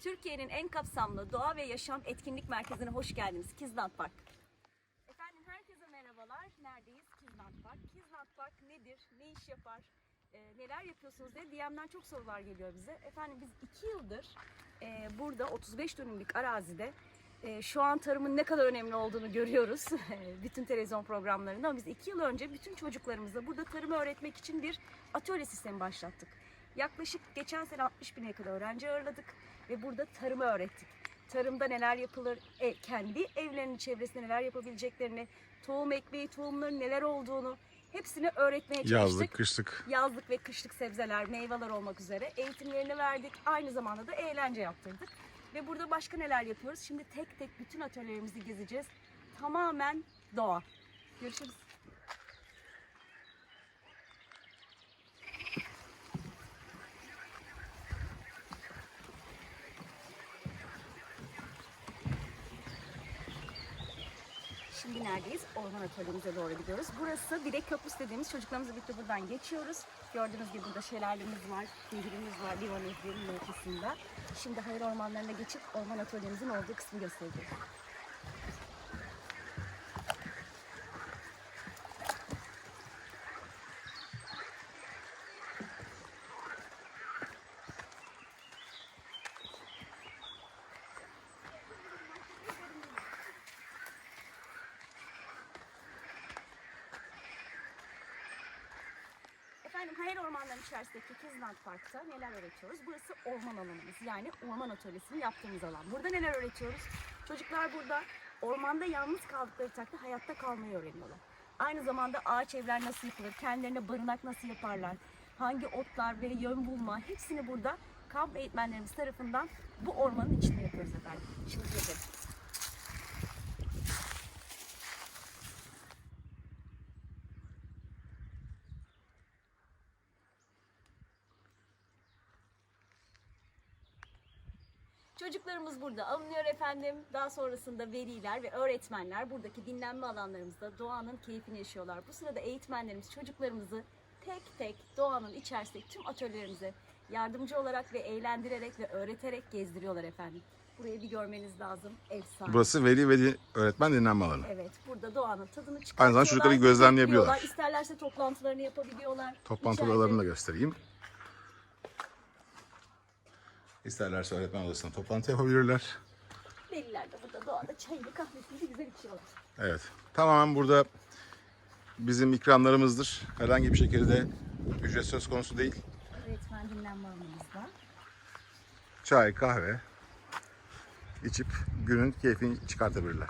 Türkiye'nin en kapsamlı doğa ve yaşam etkinlik merkezine hoş geldiniz. Kizlant Park. Efendim herkese merhabalar. Neredeyiz? Kizlant Park. Kizlant Park nedir? Ne iş yapar? Ee, neler yapıyorsunuz diye DM'den çok sorular geliyor bize. Efendim biz iki yıldır e, burada 35 dönümlük arazide e, şu an tarımın ne kadar önemli olduğunu görüyoruz. bütün televizyon programlarında ama biz iki yıl önce bütün çocuklarımıza burada tarımı öğretmek için bir atölye sistemi başlattık. Yaklaşık geçen sene 60 bine kadar öğrenci ağırladık ve burada tarımı öğrettik. Tarımda neler yapılır, e, kendi evlerinin çevresinde neler yapabileceklerini, tohum ekmeği, tohumların neler olduğunu hepsini öğretmeye çalıştık. Yazlık, kışlık. Yazlık ve kışlık sebzeler, meyveler olmak üzere eğitimlerini verdik. Aynı zamanda da eğlence yaptırdık. Ve burada başka neler yapıyoruz? Şimdi tek tek bütün atölyelerimizi gezeceğiz. Tamamen doğa. Görüşürüz. Şimdi neredeyiz? Orman atölyemize doğru gidiyoruz. Burası Direk Köprüsü dediğimiz çocuklarımızla birlikte buradan geçiyoruz. Gördüğünüz gibi burada şelalemiz var, nehirimiz var Livan Nehri'nin ortasında. Şimdi hayır ormanlarına geçip orman atölyemizin olduğu kısmı göstereceğiz. Efendim hayır ormanların içerisindeki Kizland Park'ta neler öğretiyoruz? Burası orman alanımız yani orman atölyesini yaptığımız alan. Burada neler öğretiyoruz? Çocuklar burada ormanda yalnız kaldıkları takdirde hayatta kalmayı öğreniyorlar. Aynı zamanda ağaç evler nasıl yapılır, kendilerine barınak nasıl yaparlar, hangi otlar ve yön bulma hepsini burada kamp eğitmenlerimiz tarafından bu ormanın içinde yapıyoruz efendim. Şimdi gezelim. Çocuklarımız burada alınıyor efendim. Daha sonrasında veliler ve öğretmenler buradaki dinlenme alanlarımızda doğanın keyfini yaşıyorlar. Bu sırada eğitmenlerimiz çocuklarımızı tek tek doğanın içerisindeki tüm atölyelerimize yardımcı olarak ve eğlendirerek ve öğreterek gezdiriyorlar efendim. Burayı bir görmeniz lazım. Efsane. Burası veli ve öğretmen dinlenme alanı. Evet, burada doğanın tadını çıkartıyorlar. Aynı zamanda çocukları gözlemleyebiliyorlar. İsterlerse toplantılarını yapabiliyorlar. Toplantı odalarını da göstereyim. İsterlerse öğretmen odasında toplantı yapabilirler. Veliler de burada doğada çayını kahvesini güzel içiyorlar. Evet. Tamamen burada bizim ikramlarımızdır. Herhangi bir şekilde ücret söz konusu değil. Öğretmen dinlenme alanımızda. Çay, kahve içip günün keyfini çıkartabilirler.